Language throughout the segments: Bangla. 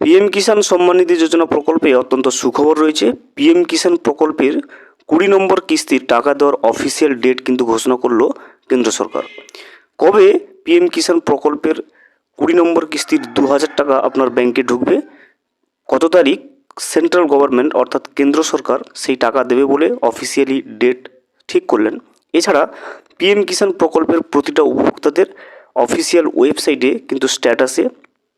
পিএম কিষাণ সম্মান নিধি যোজনা প্রকল্পে অত্যন্ত সুখবর রয়েছে। পিএম কিষাণ প্রকল্পের কুড়ি নম্বর কিস্তির টাকা দেওয়ার অফিসিয়াল ডেট কিন্তু ঘোষণা করল কেন্দ্র সরকার। কবে পিএম কিষাণ প্রকল্পের কুড়ি নম্বর কিস্তির দু হাজার টাকা আপনার ব্যাংকে ঢুকবে? কত তারিখ সেন্ট্রাল গভর্নমেন্ট অর্থাৎ কেন্দ্র সরকার সেই টাকা দেবে বলে অফিসিয়ালি ডেট ঠিক করলেন? এছাড়া পিএম কিষাণ প্রকল্পের প্রতিটা উপভোক্তাদের অফিসিয়াল ওয়েবসাইটে কিন্তু স্ট্যাটাসে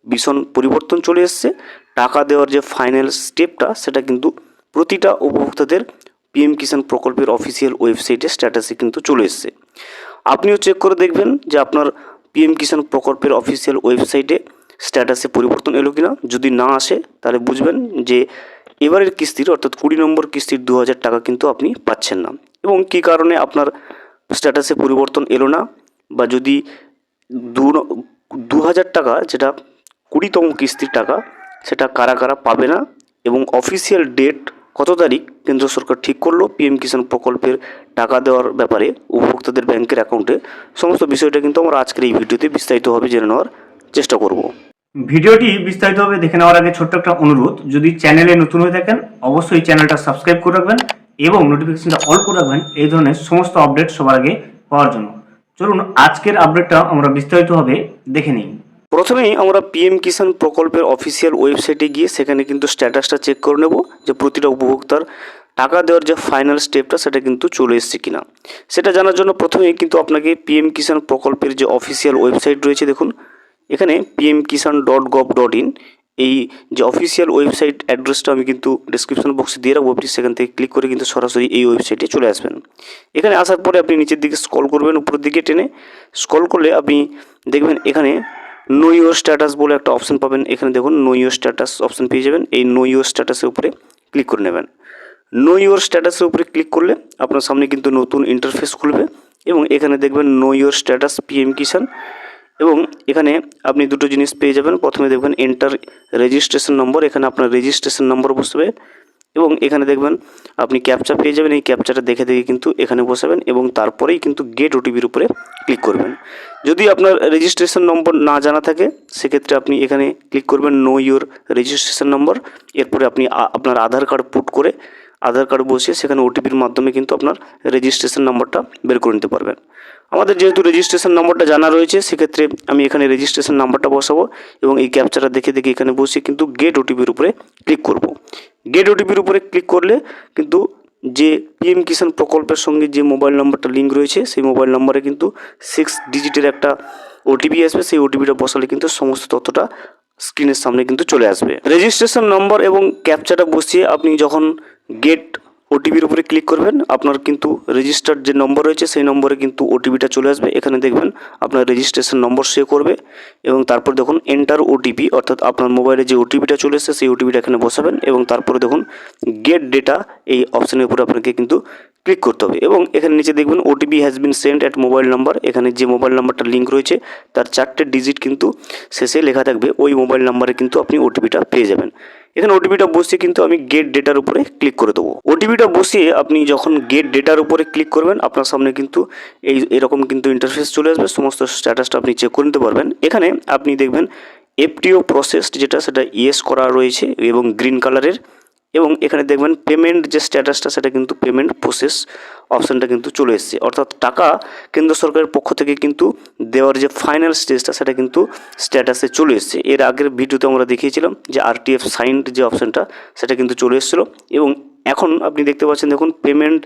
ভীষণ পরিবর্তন চলে এসছে। টাকা দেওয়ার যে ফাইনাল স্টেপটা সেটা কিন্তু প্রতিটা উপভোক্তাদের পিএম কিষাণ প্রকল্পের অফিসিয়াল ওয়েবসাইটে স্ট্যাটাসে কিন্তু চলে এসছে। আপনিও চেক করে দেখবেন যে আপনার পিএম কিষাণ প্রকল্পের অফিসিয়াল ওয়েবসাইটে স্ট্যাটাসে পরিবর্তন এলো কিনা। যদি না আসে, তাহলে বুঝবেন যে এবারের কিস্তির, অর্থাৎ কুড়ি নম্বর কিস্তির দু হাজার টাকা কিন্তু আপনি পাচ্ছেন না। এবং কী কারণে আপনার স্ট্যাটাসে পরিবর্তন এলো না? বা যদি দু দু হাজার টাকা, যেটা কুড়িতম কিস্তির টাকা, সেটা কারা কারা পাবে না এবং অফিসিয়াল ডেট কত তারিখ কেন্দ্র সরকার ঠিক করল পিএম কিষাণ প্রকল্পের টাকা দেওয়ার ব্যাপারে উপভোক্তাদের ব্যাংকের অ্যাকাউন্টে সমস্ত বিষয়টা কিন্তু আমরা আজকের এই ভিডিওতে বিস্তারিতভাবে জেনে নেওয়ার চেষ্টা করব। ভিডিওটি বিস্তারিতভাবে দেখে নেওয়ার আগে ছোট্ট একটা অনুরোধ, যদি চ্যানেলে নতুন হয়ে থাকেন, অবশ্যই চ্যানেলটা সাবস্ক্রাইব করে রাখবেন এবং নোটিফিকেশনটা অল করে রাখবেন, এই ধরনের সমস্ত আপডেট সবার আগে পাওয়ার জন্য। চলুন, আজকের আপডেটটা আমরা বিস্তারিতভাবে দেখে নিই। প্রথমেই আমরা পিএম কিষাণ প্রকল্পের অফিসিয়াল ওয়েবসাইটে গিয়ে সেখানে কিন্তু স্ট্যাটাসটা চেক করে নেব যে প্রতিটা উপভোক্তার টাকা দেওয়ার যে ফাইনাল স্টেপটা সেটা কিন্তু চলে এসছে কিনা। সেটা জানার জন্য প্রথমেই কিন্তু আপনাকে পিএম কিষাণ প্রকল্পের যে অফিসিয়াল ওয়েবসাইট রয়েছে দেখুন, এখানে PM Kisan dot gov dot in এই যে অফিসিয়াল ওয়েবসাইট অ্যাড্রেসটা আমি কিন্তু ডিসক্রিপশন বক্সে দিয়ে রাখব, আপনি সেখান থেকে ক্লিক করে কিন্তু সরাসরি এই ওয়েবসাইটে চলে আসবেন। এখানে আসার পরে আপনি নিচের দিকে স্ক্রল করবেন, উপরের দিকে টেনে। স্ক্রল করলে আপনি দেখবেন এখানে নো ইউর স্ট্যাটাস বলে একটা অপশন পাবেন। এখানে দেখুন নো ইউর স্ট্যাটাস অপশন পেয়ে যাবেন। এই নো ইউর স্ট্যাটাসের উপরে ক্লিক করে নেবেন। নো ইউর স্ট্যাটাসের উপরে ক্লিক করলে আপনার সামনে কিন্তু নতুন ইন্টারফেস খুলবে এবং এখানে দেখবেন know your status PM Kisan এবং এখানে আপনি দুটো জিনিস পেয়ে যাবেন। প্রথমে দেখবেন এন্টার রেজিস্ট্রেশন নম্বর এখানে আপনার রেজিস্ট্রেশন নম্বর বসবে। এবং এখানে দেখবেন আপনি ক্যাপচা পেয়ে যাবেন। এই ক্যাপচাটা দেখে দেখে কিন্তু এখানে বসাবেন এবং তারপরেই কিন্তু গেট ওটিপির উপরে ক্লিক করবেন। যদি আপনার রেজিস্ট্রেশন নম্বর না জানা থাকে, সেক্ষেত্রে আপনি এখানে ক্লিক করবেন নো ইউর রেজিস্ট্রেশন নম্বর এরপরে আপনি আপনার আধার কার্ড পুট করে আধার কার্ড বসিয়ে সেখানে ওটিপির মাধ্যমে কিন্তু আপনার রেজিস্ট্রেশন নম্বরটা বের করে নিতে পারবেন। আমাদের যেহেতু রেজিস্ট্রেশন নম্বরটা জানা রয়েছে, সেক্ষেত্রে আমি এখানে রেজিস্ট্রেশন নাম্বারটা বসাবো এবং এই ক্যাপচারটা দেখে দেখে এখানে বসিয়ে কিন্তু গেট ওটিপির উপরে ক্লিক করব। গেট ওটিপির উপরে ক্লিক করলে কিন্তু যে পিএম কিষাণ প্রকল্পের সঙ্গে যে মোবাইল নাম্বারটা লিঙ্ক রয়েছে, সেই মোবাইল নাম্বারে কিন্তু সিক্স ডিজিটের একটা ওটিপি আসবে। সেই ওটিপিটা বসালে কিন্তু সমস্ত তথ্যটা স্ক্রিনের সামনে কিন্তু চলে আসবে। রেজিস্ট্রেশন নম্বর এবং ক্যাপচাটা বসিয়ে আপনি যখন গেট ওটিপির উপরে ক্লিক করবেন। আপনার কিন্তু রেজিস্টার্ড যে নম্বর রয়েছে, সেই নম্বরে কিন্তু ওটিপিটা চলে আসবে। এখানে দেখবেন আপনার রেজিস্ট্রেশন নম্বর সে করবে এবং তারপর দেখুন এন্টার ওটিপি অর্থাৎ আপনার মোবাইলে যে ওটিপিটা চলে এসেছে, সেই ওটিপিটা এখানে বসাবেন এবং তারপরে দেখুন গেট ডেটা এই অপশানের উপরে আপনাকে কিন্তু ক্লিক করতে হবে এবং এখানে নিচে দেখবেন OTP has been send at mobile number এখানে যে মোবাইল নাম্বারটা লিঙ্ক রয়েছে, তার চারটে ডিজিট কিন্তু শেষে লেখা থাকবে। ওই মোবাইল নাম্বারে কিন্তু আপনি ওটিপিটা পেয়ে যাবেন। এখানে ওটিপিটা বসিয়ে কিন্তু আমি গেট ডেটার উপরে ক্লিক করে দেবো। ওটিপিটা বসিয়ে আপনি যখন গেট ডেটার উপরে ক্লিক করবেন, আপনার সামনে কিন্তু এই, এরকম কিন্তু ইন্টারফেস চলে আসবে। সমস্ত স্ট্যাটাসটা আপনি চেক করে নিতে পারবেন। এখানে আপনি দেখবেন এফটিও প্রসেসড যেটা, সেটা ইয়েস করা রয়েছে এবং গ্রিন কালারের এবং এখানে দেখবেন পেমেন্ট যে স্ট্যাটাসটা সেটা কিন্তু পেমেন্ট প্রসেস অপশানটা কিন্তু চলে এসেছে। অর্থাৎ টাকা কেন্দ্র সরকারের পক্ষ থেকে কিন্তু দেওয়ার যে ফাইনাল স্টেজটা সেটা কিন্তু স্ট্যাটাসে চলে এসেছে। এর আগের ভিডিওতে আমরা দেখিয়েছিলাম যে আরটিএফ সাইন্ড যে অপশানটা সেটা কিন্তু চলে এসেছিল। এবং এখন আপনি দেখতে পাচ্ছেন, দেখুন পেমেন্ট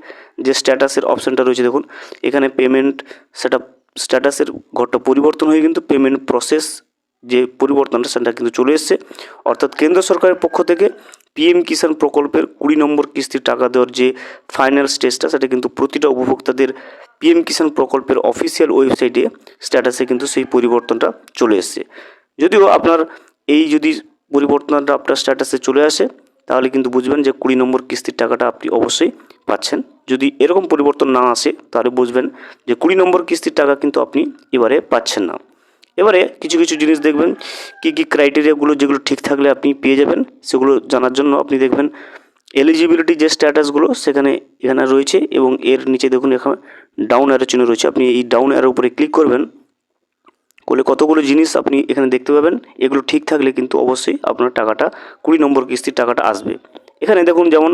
যে স্ট্যাটাসের অপশানটা রয়েছে, দেখুন। এখানে পেমেন্ট সেটা স্ট্যাটাসের ঘরটা পরিবর্তন হয়ে কিন্তু পেমেন্ট প্রসেস যে পরিবর্তনটা সেটা কিন্তু চলে এসেছে। অর্থাৎ কেন্দ্র সরকারের পক্ষ থেকে পিএম কিষাণ প্রকল্পের কুড়ি নম্বর কিস্তির টাকা দেওয়ার যে ফাইনাল স্টেজটা, সেটা কিন্তু প্রতিটা উপভোক্তাদের পিএম কিষাণ প্রকল্পের অফিসিয়াল ওয়েবসাইটে, স্ট্যাটাসে কিন্তু সেই পরিবর্তনটা চলে এসেছে। যদিও আপনার এই যদি পরিবর্তনটা আপনার স্ট্যাটাসে চলে আসে, তাহলে কিন্তু বুঝবেন যে কুড়ি নম্বর কিস্তির টাকাটা আপনি অবশ্যই পাচ্ছেন। যদি এরকম পরিবর্তন না আসে, তাহলে বুঝবেন যে কুড়ি নম্বর কিস্তির টাকা কিন্তু আপনি এবারে পাচ্ছেন না। এবারে কিছু কিছু জিনিস দেখবেন, কী কী ক্রাইটেরিয়াগুলো যেগুলো ঠিক থাকলে আপনি পেয়ে যাবেন, সেগুলো জানার জন্য আপনি দেখবেন এলিজিবিলিটি যে স্ট্যাটাসগুলো সেখানে এখানে রয়েছে এবং এর নিচে দেখুন এখানে ডাউন অ্যারো চিহ্ন রয়েছে। আপনি এই ডাউন অ্যারোর উপরে ক্লিক করবেন, করলে কতগুলো জিনিস আপনি এখানে দেখতে পাবেন, এগুলো ঠিক থাকলে কিন্তু অবশ্যই আপনার টাকাটা, কুড়ি নম্বর কিস্তির টাকাটা আসবে। এখানে দেখুন যেমন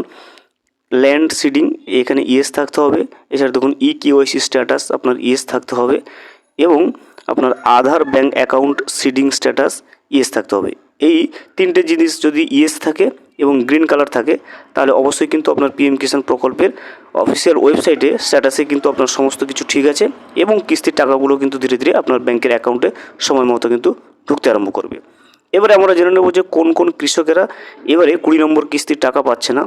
ল্যান্ড সিডিং এখানে ইয়েস থাকতে হবে, এছাড়া দেখুন ই কিওয়াইসি স্ট্যাটাস আপনার ইয়েস থাকতে হবে এবং আপনার Aadhaar bank account seeding status yes থাকতে হবে। এই তিনটে জিনিস যদি ইয়েস থাকে এবং গ্রিন কালার থাকে, তাহলে অবশ্যই কিন্তু আপনার পিএম কিষাণ প্রকল্পের অফিসিয়াল ওয়েবসাইটে স্ট্যাটাসে কিন্তু আপনার সমস্ত কিছু ঠিক আছে এবং কিস্তির টাকাগুলো কিন্তু ধীরে ধীরে আপনার ব্যাংকের অ্যাকাউন্টে সময় মতো কিন্তু ঢুকতে আরম্ভ করবে। এবারে আমরা জেনে নেব যে কোন কোন কৃষকেরা এবারে কুড়ি নম্বর কিস্তির টাকা পাচ্ছে না।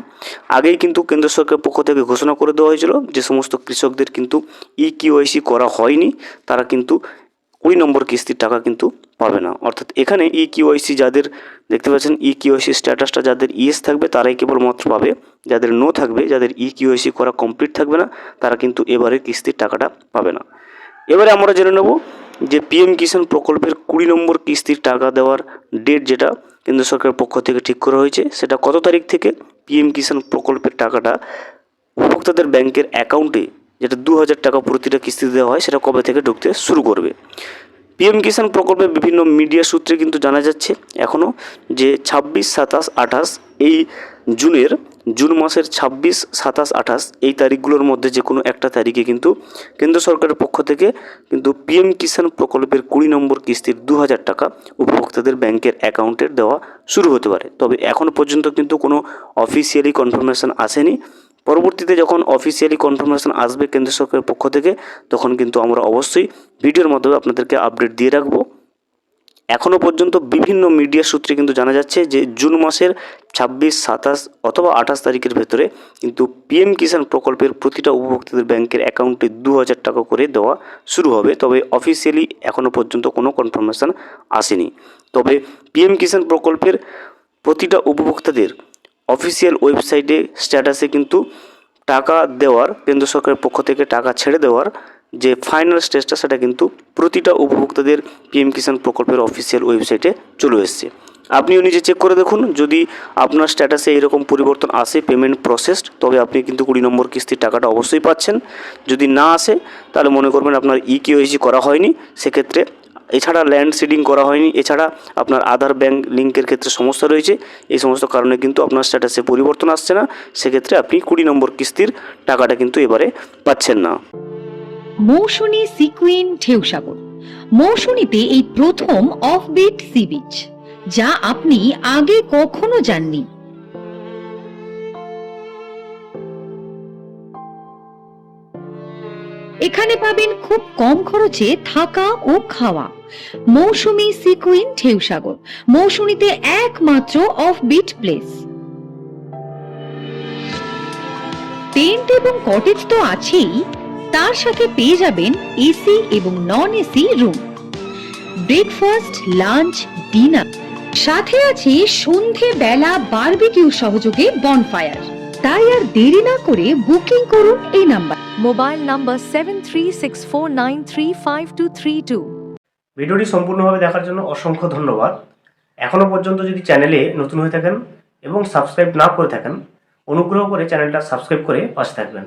আগেই কিন্তু কেন্দ্র সরকারের পক্ষ থেকে ঘোষণা করে দেওয়া হয়েছিল যে সমস্ত কৃষকদের কিন্তু ই কিওয়াইসি করা হয়নি, তারা কিন্তু কুড়ি নম্বর কিস্তির টাকা কিন্তু পাবে না। অর্থাৎ এখানে ই কিওয়াইসি যাদের দেখতে পাচ্ছেন ই কিওয়াইসি স্ট্যাটাসটা যাদের ইএস থাকবে, তারাই কেবলমাত্র পাবে। যাদের নো থাকবে, যাদের ই কিওয়াইসি করা কমপ্লিট থাকবে না, তারা কিন্তু এবারে কিস্তির টাকাটা পাবে না। এবারে আমরা জেনে নেব যে পিএম কিষাণ প্রকল্পের কুড়ি নম্বর কিস্তির টাকা দেওয়ার ডেট যেটা কেন্দ্র সরকারের পক্ষ থেকে ঠিক করা হয়েছে, সেটা কত তারিখ থেকে পিএম কিষাণ প্রকল্পের টাকাটা উপভোক্তাদের ব্যাংকের অ্যাকাউন্টে যেটা দু হাজার টাকা প্রতিটা কিস্তিতে দেওয়া হয়, সেটা কবে থেকে ঢুকতে শুরু করবে? পিএম কিষাণ প্রকল্পের বিভিন্ন মিডিয়া সূত্রে কিন্তু জানা যাচ্ছে এখনও যে ছাব্বিশ, সাতাশ, আঠাশ এই জুনের, জুন মাসের ছাব্বিশ, সাতাশ, আঠাশ এই তারিখগুলোর মধ্যে যে কোনো একটা তারিখে কিন্তু কেন্দ্র সরকারের পক্ষ থেকে কিন্তু পিএম কিষাণ প্রকল্পের কুড়ি নম্বর কিস্তির দু হাজার টাকা উপভোক্তাদের ব্যাংকের অ্যাকাউন্টে দেওয়া শুরু হতে পারে। তবে এখনও পর্যন্ত কিন্তু কোনো অফিসিয়ালি কনফার্মেশন আসেনি। পরবর্তীতে যখন অফিসিয়ালি কনফার্মেশন আসবে কেন্দ্র সরকারের পক্ষ থেকে, তখন কিন্তু আমরা অবশ্যই ভিডিওর মাধ্যমে আপনাদেরকে আপডেট দিয়ে রাখব। এখনও পর্যন্ত বিভিন্ন মিডিয়া সূত্রে কিন্তু জানা যাচ্ছে যে, জুন মাসের ছাব্বিশ, সাতাশ অথবা আঠাশ তারিখের ভেতরে কিন্তু পিএম কিষাণ প্রকল্পের প্রতিটা উপভোক্তাদের ব্যাংকের অ্যাকাউন্টে দু হাজার টাকা করে দেওয়া শুরু হবে। তবে অফিসিয়ালি এখনও পর্যন্ত কোনো কনফার্মেশন আসেনি। তবে পিএম কিষাণ প্রকল্পের প্রতিটা উপভোক্তাদের অফিসিয়াল ওয়েবসাইটে স্ট্যাটাসে কিন্তু টাকা দেওয়ার, কেন্দ্র সরকারের পক্ষ থেকে টাকা ছেড়ে দেওয়ার যে ফাইনাল স্টেজটা, সেটা কিন্তু প্রতিটা উপভোক্তাদের পিএম কিষাণ প্রকল্পের অফিসিয়াল ওয়েবসাইটে চলে এসেছে। আপনিও নিজে চেক করে দেখুন, যদি আপনার স্ট্যাটাসে এরকম পরিবর্তন আসে পেমেন্ট প্রসেসড তবে আপনি কিন্তু কুড়ি নম্বর কিস্তির টাকাটা অবশ্যই পাচ্ছেন। যদি না আসে, তাহলে মনে করবেন আপনার ই কিওআইসি করা হয়নি, সেক্ষেত্রে এছাড়া ল্যান্ড সিডিং করা হয়নি। এছাড়া আপনার আধার ব্যাংক লিঙ্কের ক্ষেত্রে সমস্যা রয়েছে। এই সমস্ত কারণে কিন্তু আপনার স্ট্যাটাসে পরিবর্তন আসছে না। সেক্ষেত্রে আপনি কুড়ি নম্বর কিস্তির টাকাটা কিন্তু এবারে পাচ্ছেন না। মৌসুমী সিকুইন ঢেউসাগর। মৌসুমীতে এই প্রথম অফবিট সি বিচ যা আপনি আগে কখনো যাননি। এখানে পাবেন খুব কম খরচে থাকা ও খাওয়া। মৌসুমী সিকুইন ঢেউসাগর মৌসুমীতে একমাত্র অফ বিট প্লেস টেন্ট এবং কটেজ তো আছেই, তার সাথে পেয়ে যাবেন এসি এবং non AC room breakfast lunch dinner সাথে আছে সন্ধে বেলা বারবিকিউ সহযোগে বনফায়ার তাই আর দেরি না করে বুকিং করুন এই number. Seven three six four nine three five two three two ভিডিওটি সম্পূর্ণভাবে দেখার জন্য অসংখ্য ধন্যবাদ। এখনও পর্যন্ত যদি চ্যানেলে নতুন হয়ে থাকেন এবং সাবস্ক্রাইব না করে থাকেন অনুগ্রহ করে চ্যানেলটা সাবস্ক্রাইব করে পাশে থাকবেন।